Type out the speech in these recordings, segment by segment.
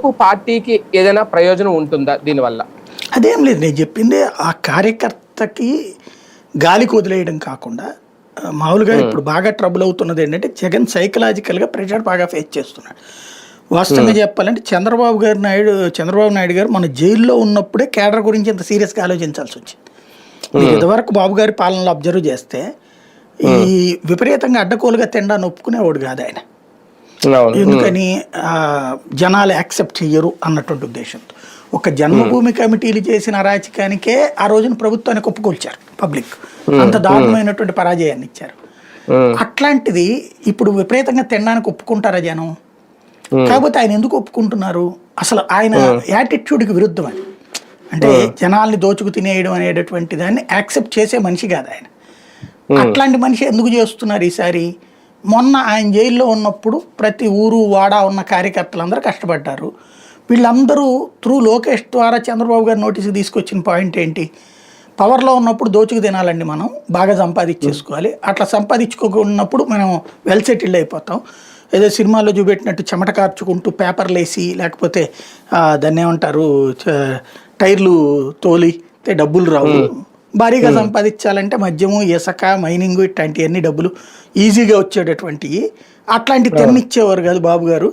లోపు పార్టీకి ఏదైనా ప్రయోజనం ఉంటుందా దీనివల్ల? అదేం లేదు నేను చెప్పింది ఆ కార్యకర్తకి గాలికి వదిలేయడం కాకుండా మామూలుగా ఇప్పుడు బాగా ట్రబుల్ అవుతున్నది ఏంటంటే జగన్ సైకలాజికల్గా ప్రెషర్ బాగా ఫేస్ చేస్తున్నాడు. వాస్తవంగా చెప్పాలంటే చంద్రబాబు గారి నాయుడు చంద్రబాబు నాయుడు గారు మన జైల్లో ఉన్నప్పుడే కేడర్ గురించి ఇంత సీరియస్గా ఆలోచించాల్సి వచ్చింది. మీరు ఇదివరకు బాబు గారి పాలనలో అబ్జర్వ్ చేస్తే ఈ విపరీతంగా అడ్డకోలుగా తినడాన్ని ఒప్పుకునేవాడు కాదు ఆయన. ఎందుకని జనాలు యాక్సెప్ట్ చెయ్యరు అన్నటువంటి ఉద్దేశంతో. ఒక జన్మభూమి కమిటీలు చేసిన అరాచకానికే ఆ రోజున ప్రభుత్వానికి ఒప్పుకొల్చారు పబ్లిక్. అంత దారుణమైనటువంటి పరాజయాన్ని ఇచ్చారు. అట్లాంటిది ఇప్పుడు విపరీతంగా తినడానికి ఒప్పుకుంటారా జనం? కాకపోతే ఆయన ఎందుకు ఒప్పుకుంటున్నారు? అసలు ఆయన యాటిట్యూడ్కి విరుద్ధం అది అంటే జనాల్ని దోచుకు తినేయడం అనేటటువంటి దాన్ని యాక్సెప్ట్ చేసే మనిషి కాదు ఆయన. అట్లాంటి మనిషి ఎందుకు చేస్తున్నారు ఈసారి? మొన్న ఆయన జైల్లో ఉన్నప్పుడు ప్రతి ఊరు వాడా ఉన్న కార్యకర్తలందరూ కష్టపడ్డారు. వీళ్ళందరూ త్రూ లోకేష్ ద్వారా చంద్రబాబు గారు నోటీస్కి తీసుకొచ్చిన పాయింట్ ఏంటి? పవర్లో ఉన్నప్పుడు దోచుకు తినాలండి మనం బాగా సంపాదించేసుకోవాలి. అట్లా సంపాదించుకోకున్నప్పుడు మనం వెల్ సెటిల్డ్ అయిపోతాం. ఏదో సినిమాలో చూపెట్టినట్టు చెమట కార్చుకుంటూ పేపర్లు వేసి లేకపోతే దాన్ని ఏమంటారు చ- టైర్లు తోలితే డబ్బులు రావు. భారీగా సంపాదించాలంటే మద్యము ఇసుక మైనింగ్ ఇట్లాంటివన్నీ డబ్బులు ఈజీగా వచ్చేటటువంటివి అట్లాంటి తెన్నిచ్చేవారు కాదు బాబు గారు.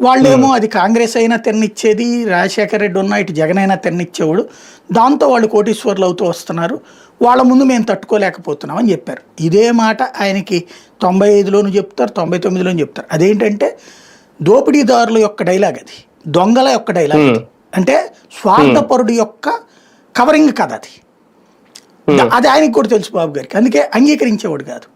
వాళ్ళేమో అది కాంగ్రెస్ అయినా తెన్నిచ్చేది రాజశేఖర రెడ్డి ఉన్న ఇటు జగన్ అయినా తెన్నిచ్చేవాడు దాంతో వాళ్ళు కోటీశ్వర్లు అవుతూ వస్తున్నారు. వాళ్ళ ముందు మేము తట్టుకోలేకపోతున్నాం అని చెప్పారు. ఇదే మాట ఆయనకి తొంభై ఐదులోను చెప్తారు తొంభై తొమ్మిదిలోను చెప్తారు. అదేంటంటే దోపిడీదారుల యొక్క డైలాగ్ అది. దొంగల యొక్క డైలాగ్ అది అంటే స్వార్థపరుడు యొక్క కవరింగ్ కథ అది. అది ఆయనకి కూడా తెలుసు బాబు గారికి. అందుకే అంగీకరించేవాడు కాదు.